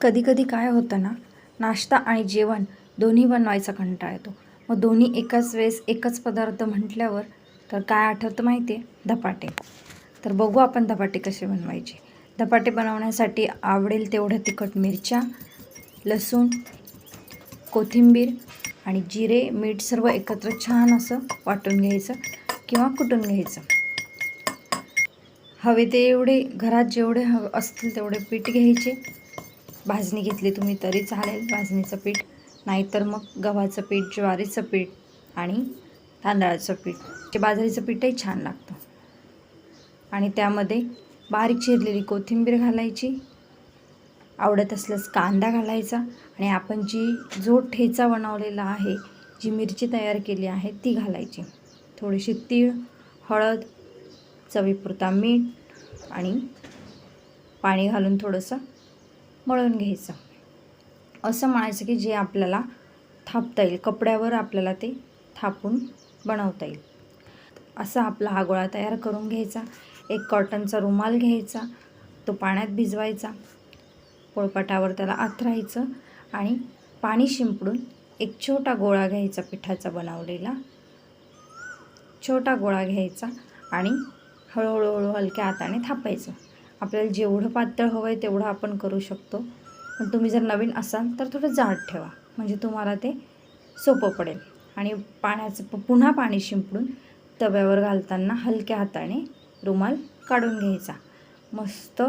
कधीकधी काय होतं ना नाश्ता आणि जेवण दोन्ही बनवायचा कंटाळा येतो. मग दोन्ही एकाच वेळेस एकच पदार्थ म्हटल्यावर तर काय आठवतं माहिती आहे धपाटे. तर बघू आपण धपाटे कसे बनवायचे. धपाटे बनवण्यासाठी आवडेल तेवढ्या तिखट मिरच्या लसूण कोथिंबीर आणि जिरे मीठ सर्व एकत्र छान असं वाटून घ्यायचं किंवा कुटून घ्यायचं. हवे ते एवढे घरात जेवढे हवे असतील तेवढे पीठ घ्यायचे. भाजणी घेतली तुम्ही तरी चालेल भाजणीचं पीठ. नाहीतर मग गव्हाचं पीठ ज्वारीचं पीठ आणि तांदळाचं पीठ. ते बाजरीचं पीठही छान लागतं. आणि त्यामध्ये बारीक चिरलेली कोथिंबीर घालायची. आवडत असल्यास कांदा घालायचा. आणि आपण जी जो ठेचा बनवलेला आहे जी मिरची तयार केली आहे ती घालायची. थोडीशी तीळ हळद चवीपुरता मीठ आणि पाणी घालून थोडंसं मळून घ्यायचं. असं म्हणायचं की जे आपल्याला थापता येईल कपड्यावर आपल्याला ते थापून बनवता येईल. असा आपला हा गोळा तयार करून घ्यायचा. एक कॉटनचा रुमाल घ्यायचा तो पाण्यात भिजवायचा पोळपाटावर त्याला आथरायचं आणि पाणी शिंपडून एक छोटा गोळा घ्यायचा पिठाचा बनवलेला. छोटा गोळा घ्यायचा आणि हळूहळूहळू हलक्या हाताने थापायचं. आपल्याला जेवढं पातळ हवं आहे तेवढं आपण करू शकतो. पण तुम्ही जर नवीन असाल तर थोडं जाड ठेवा. म्हणजे तुम्हाला ते सोपं पडेल. आणि पाण्याचं प- पुन्हा पाणी शिंपडून तव्यावर घालताना हलक्या हाताने रुमाल काढून घ्यायचा. मस्त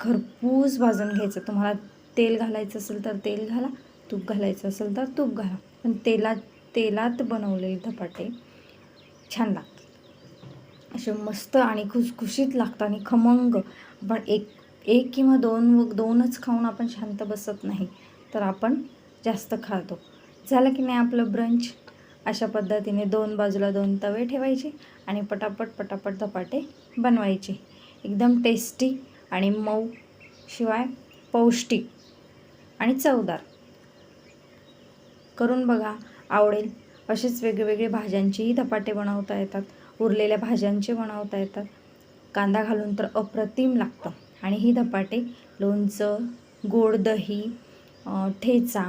खरपूस भाजून घ्यायचं. तुम्हाला तेल घालायचं असेल तर तेल घाला तूप घालायचं असेल तर तूप घाला. पण तेलात तेलात बनवलेले धपाटे छान लागतात. असे मस्त आणि खुसखुशीत लागतं आणि खमंग. पण एक एक किंवा दोन दोनच खाऊन आपण शांत बसत नाही तर आपण जास्त खातो. झालं की नाही आपलं ब्रंच अशा पद्धतीने दोन बाजूला दोन तवे ठेवायचे आणि पटापट पटापट धपाटे बनवायचे. एकदम टेस्टी आणि मऊ शिवाय पौष्टिक आणि चवदार. करून बघा आवडेल. असेच वेगवेगळे भाज्यांचेही धपाटे बनवता येतात. उरलेल्या भाज्यांचे बनवता येतात. कांदा घालून तर अप्रतिम लागतं. आणि ही धपाटे लोणचं गोड दही ठेचा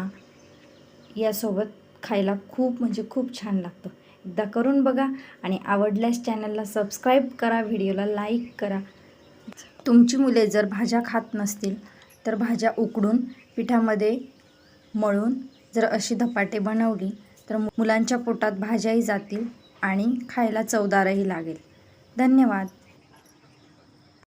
यासोबत खायला खूप म्हणजे खूप छान लागतं. एकदा करून बघा आणि आवडल्यास चॅनलला सबस्क्राईब करा व्हिडिओला लाईक करा. तुमची मुले जर भाज्या खात नसतील तर भाज्या उकडून पिठामध्ये मळून जर अशी धपाटे बनवली तर मुलांच्या पोटात भाज्याही जातील. आणि खायला चवदारही लागेल. धन्यवाद.